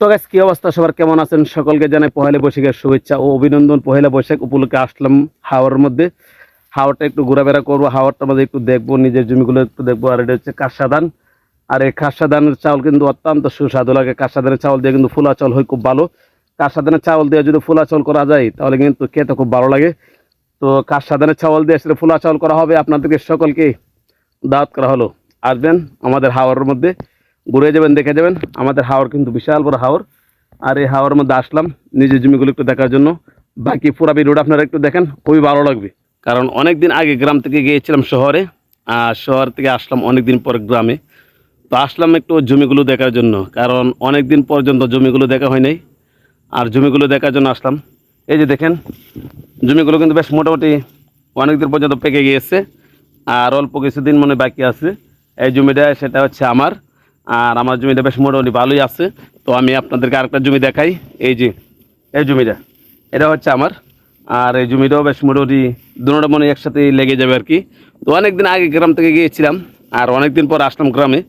তো গাছ কি অবস্থা? সবার কেমন আছেন? সকলকে জানাই পহেলা বৈশাখের শুভেচ্ছা ও অভিনন্দন। পহেলা বৈশাখ উপলক্ষে আসলাম হাওয়ার মধ্যে। হাওয়ারটা একটু ঘোরাফেরা করব হাওয়ারটার মধ্যে একটু দেখব, নিজের জমিগুলো একটু দেখব। আর এটা হচ্ছে কাঁসা ধান আর এই কাঁসা ধানের চাউল কিন্তু অত্যন্ত সুস্বাদু লাগে। কাঁসা ধানের চাউল দিয়ে কিন্তু ফুলা চাউল হয়, খুব ভালো। কাঁসা ধানের চাউল দিয়ে যদি ফুলা চাউল করা যায়, তাহলে কিন্তু খেতে খুব ভালো লাগে। তো কাঁসা ধানের চাউল দিয়ে আসলে ফুলা চাউল করা হবে। আপনাদেরকে সকলকে দাওয়াত করা হলো। আসবেন আমাদের হাওয়ার মধ্যে। ঘুরে যাবেন, দেখে যাবেন। আমাদের হাওর কিন্তু বিশাল বড় হাওর। আর এই হাওয়ার মধ্যে আসলাম নিজের জমিগুলো একটু দেখার জন্য। বাকি পুরা ভিডিওটা আপনারা একটু দেখেন, খুবই ভালো লাগবে। কারণ অনেক দিন আগে গ্রাম থেকে গিয়েছিলাম শহরে, আর শহর থেকে আসলাম অনেক দিন পর গ্রামে। তো আসলাম একটু জমিগুলো দেখার জন্য, কারণ অনেক দিন পর্যন্ত জমিগুলো দেখা হয় নাই। আর জমিগুলো দেখার জন্য আসলাম। এই যে দেখেন, জমিগুলো কিন্তু বেশ মোটামুটি অনেক দিন পর্যন্ত পেকে গিয়েছে, আর অল্প কিছুদিন মনে বাকি আছে। এই জমিটা, সেটা হচ্ছে আমার। আর আমার জমিটা বেশ মোটামুটি ভালোই আছে। তো আমি আপনাদেরকে আরেকটা জমি দেখাই। এই যে, এই জমিটা, এটা হচ্ছে আমার। আর এই জমিটাও বেশ মোটামুটি দুটো মনে একসাথে লেগে যাবে আর কি। তো অনেক দিন আগে গ্রাম থেকে গিয়েছিলাম আর অনেক দিন পর আসলাম গ্রামে।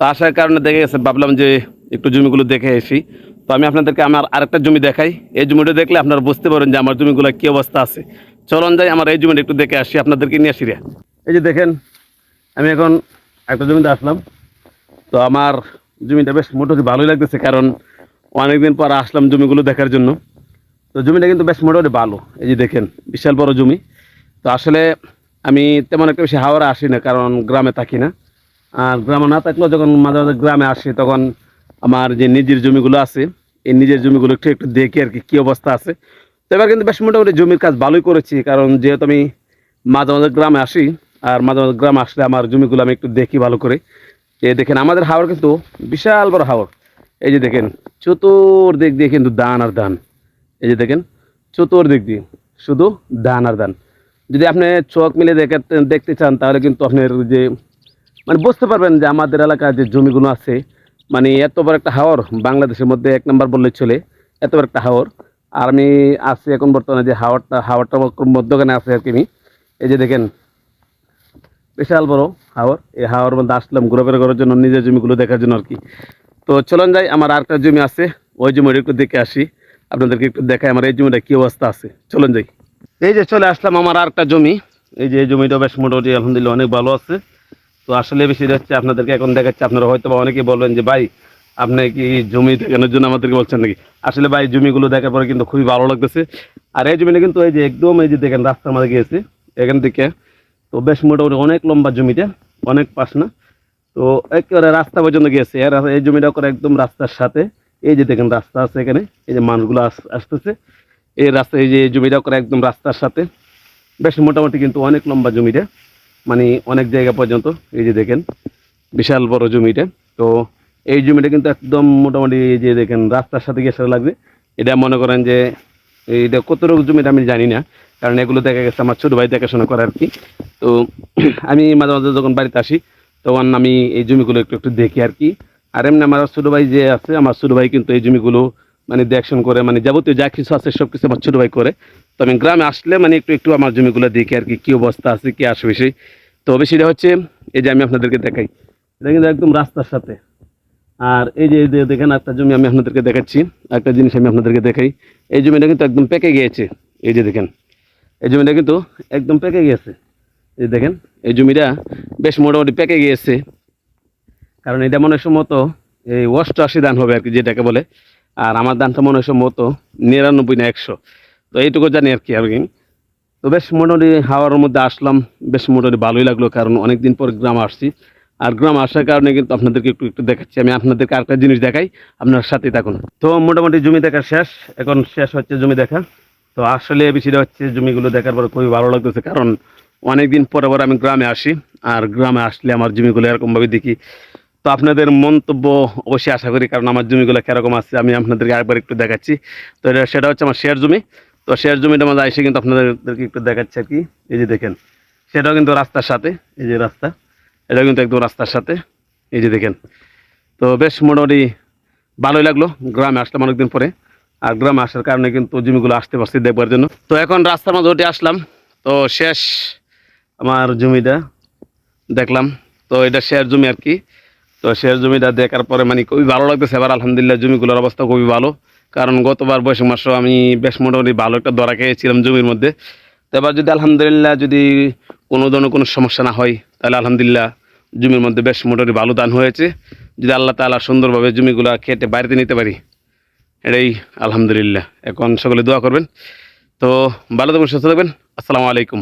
তো আসার কারণে দেখে গেছে, ভাবলাম যে একটু জমিগুলো দেখে এসি তো আমি আপনাদেরকে আমার আরেকটা জমি দেখাই। এই জমিটা দেখলে আপনারা বুঝতে পারেন যে আমার জমিগুলো কী অবস্থা আছে। চলন যাই, আমার এই জমিটা একটু দেখে আসি, আপনাদেরকে নিয়ে আসি রে। এই যে দেখেন, আমি এখন একটা জমিতে আসলাম। তো আমার জমিটা বেশ মোটামুটি ভালোই লাগতেছে, কারণ অনেকদিন পর আসলাম জমিগুলো দেখার জন্য। তো জমিটা কিন্তু বেশ মোটামুটি ভালো, এই যে দেখেন, বিশাল বড় জমি। তো আসলে আমি তেমন একটা বেশি হাওড়ে আসি না, কারণ গ্রামে থাকি না। আর গ্রামে না থাকলেও যখন মাঝে মাঝে গ্রামে আসি, তখন আমার যে নিজের জমিগুলো আছে, এই নিজের জমিগুলো একটু একটু দেখি আর কি, কী অবস্থা আছে। তো এবার কিন্তু বেশ মোটামুটি জমির কাজ ভালোই করেছি, কারণ যেহেতু আমি মাঝে মাঝে গ্রামে আসি, আর মাঝে মাঝে গ্রামে আসলে আমার জমিগুলো আমি একটু দেখি ভালো করে। এই দেখেন, আমাদের হাওর কিন্তু বিশাল বড় হাওর। এই যে দেখেন, চতুর্দিক দিয়ে কিন্তু দান আর দান। এই যে দেখেন, চতুর্দিক দিয়ে শুধু দান আর দান। যদি আপনি চোখ মিলে দেখে, দেখতে চান, তাহলে কিন্তু আপনার যে মানে বুঝতে পারবেন যে আমাদের এলাকার যে জমিগুলো আছে মানে এত বড় একটা হাওর, বাংলাদেশের মধ্যে এক নম্বর বললে চলে, এত বড় একটা হাওর। আর আমি আছি এখন বর্তমানে যে হাওয়ারটা হাওয়ারটা মধ্যখানে আছে আর কি এই যে দেখেন বিশাল বড় হাওর। এই হাওয়ার মধ্যে আসলাম ঘোরাফেরা করার জন্য, নিজের জমিগুলো দেখার জন্য আর কি। তো চলুন যাই, আমার আরেকটা জমি আছে, ওই জমিটা একটু দেখে আসি। আপনাদেরকে একটু দেখাই আমার এই জমিটা কী অবস্থা আছে। চলুন যাই। এই যে চলে আসলাম আমার আরেকটা জমি। এই যে জমিটা বেশ মোটামুটি, আলহামদুলিল্লাহ অনেক ভালো আছে। তো আসলে বেশি হচ্ছে আপনাদেরকে এখন দেখাচ্ছি, আপনারা হয়তো বা অনেকেই বলবেন যে, ভাই, আপনি কি জমি দেখানোর জন্য আমাদেরকে বলছেন নাকি? আসলে ভাই, জমিগুলো দেখার পরে কিন্তু খুবই ভালো লাগতেছে। আর এই জমিটা কিন্তু এই যে একদম এই যে দেখেন, রাস্তার মধ্যে গিয়েছে। এখান থেকে তো বেশ মোটামুটি অনেক লম্বা জমিটা অনেক পাশ না। তো একেবারে রাস্তা পর্যন্ত গিয়েছে। এই জমিটা করে একদম রাস্তার সাথে। এই যে দেখেন রাস্তা আছে এখানে, এই যে মানুষগুলো আস- আসতেছে। এই রাস্তা, এই যে জমিটা করে একদম রাস্তার সাথে। বেশ মোটামুটি কিন্তু অনেক লম্বা জমিটা মানে অনেক জায়গা পর্যন্ত। এই যে দেখেন, বিশাল বড় জমিটা। তো এই জমিটা কিন্তু একদম মোটামুটি এই যে দেখেন রাস্তার সাথে গিয়ে সেটা লাগবে। এটা মনে করেন যে, এইটা কতটুকু জমিটা আমি জানি না। কারণ এগুলো দেখা গেছে আমার ছোটো ভাই দেখাশোনা করে আর কি। তো আমি মাঝে মাঝে যখন বাড়িতে আসি, তখন আমি এই জমিগুলো একটু একটু দেখি আর কি। আর এমনি আমার ছোটো ভাই যে আছে, আমার ছোটো ভাই কিন্তু এই জমিগুলো মানে দেখশন করে মানে যাবতীয় যা কিছু আছে সব কিছু আমার ছোটো ভাই করে। তো আমি গ্রামে আসলে মানে একটু একটু আমার জমিগুলো দেখি আর কি, কী অবস্থা আছে, কী আসে বেশি তো বেশিটা হচ্ছে, এই যে আমি আপনাদেরকে দেখাই। এটা কিন্তু একদম রাস্তার সাথে। আর এই যে দেখেন একটা জমি আমি আপনাদেরকে দেখাচ্ছি, একটা জিনিস আমি আপনাদেরকে দেখাই। এই জমিটা কিন্তু একদম পেকে গিয়েছে। এই যে দেখেন এই জমিটা কিন্তু একদম পেকে গিয়েছে। এই দেখেন, এই জমিটা বেশ মোটামুটি পেকে গিয়েছে। কারণ এটা মনে সম্ভবত এই অষ্টআশি ধান হবে আর কি, যেটাকে বলে। আর আমার ধানটা মনে সম্ভবত নিরানব্বই না একশো। তো এইটুকু জানি আর কি আর কি। তো বেশ মোটামুটি হাওয়ার মধ্যে আসলাম, বেশ মোটামুটি ভালোই লাগল, কারণ অনেক দিন পর গ্রাম আসছি। আর গ্রাম আসার কারণে কিন্তু আপনাদেরকে একটু একটু দেখাচ্ছি। আমি আপনাদেরকে আরেকটা জিনিস দেখাই, আপনার সাথে থাকুন। তো মোটামুটি জমি দেখা শেষ, এখন শেষ হচ্ছে জমি দেখা। তো আসলে বিষয়টা হচ্ছে জমিগুলো দেখার পর খুবই ভালো লাগতেছে, কারণ অনেক দিন পরে পর আমি গ্রামে আসি, আর গ্রামে আসলে আমার জমিগুলো এরকমভাবে দেখি। তো আপনাদের মন্তব্য অবশ্যই আশা করি, কারণ আমার জমিগুলো কীরকম আছে, আমি আপনাদেরকে একবার একটু দেখাচ্ছি। তো এটা, সেটা হচ্ছে আমার শেয়ার জমি। তো শেয়ার জমিটা মাঝে এসে কিন্তু আপনাদেরকে একটু দেখাচ্ছি আর কি। এই যে দেখেন, সেটাও কিন্তু রাস্তার সাথে, এই যে রাস্তা, এটাও কিন্তু একদম রাস্তার সাথে, এই যে দেখেন। তো বেশ মোটামুটি ভালোই লাগল, গ্রামে আসলাম অনেকদিন পরে। আর গ্রামে আসার কারণে কিন্তু জমিগুলো আসতে পারছি দেখবার জন্য। তো এখন রাস্তার মাঝে উঠে আসলাম। তো শেষ আমার জমিটা দেখলাম। তো এটা শেয়ার জমি আর কি। তো শেষ জমিটা দেখার পরে মানে খুবই ভালো লাগতেছে। এবার আলহামদুলিল্লাহ জমিগুলোর অবস্থা খুবই ভালো। কারণ গতবার বৈশাখ মাসেও আমি বেশ মোটামুটি ভালো একটা দরা খেয়েছিলাম জমির মধ্যে। তো এবার যদি আলহামদুলিল্লাহ যদি কোনো ধরনের কোনো সমস্যা না হয়, তাহলে আলহামদুলিল্লাহ জমির মধ্যে বেশ মোটামুটি ভালো দান হয়েছে। যদি আল্লাহ তাআলা সুন্দরভাবে জমিগুলো খেটে বাড়িতে নিতে পারি এটাই আলহামদুলিল্লাহ। এখন সকলে দোয়া করবেন। তো ভালো থাকবেন সুস্থ থাকবেন। আসসালামু আলাইকুম।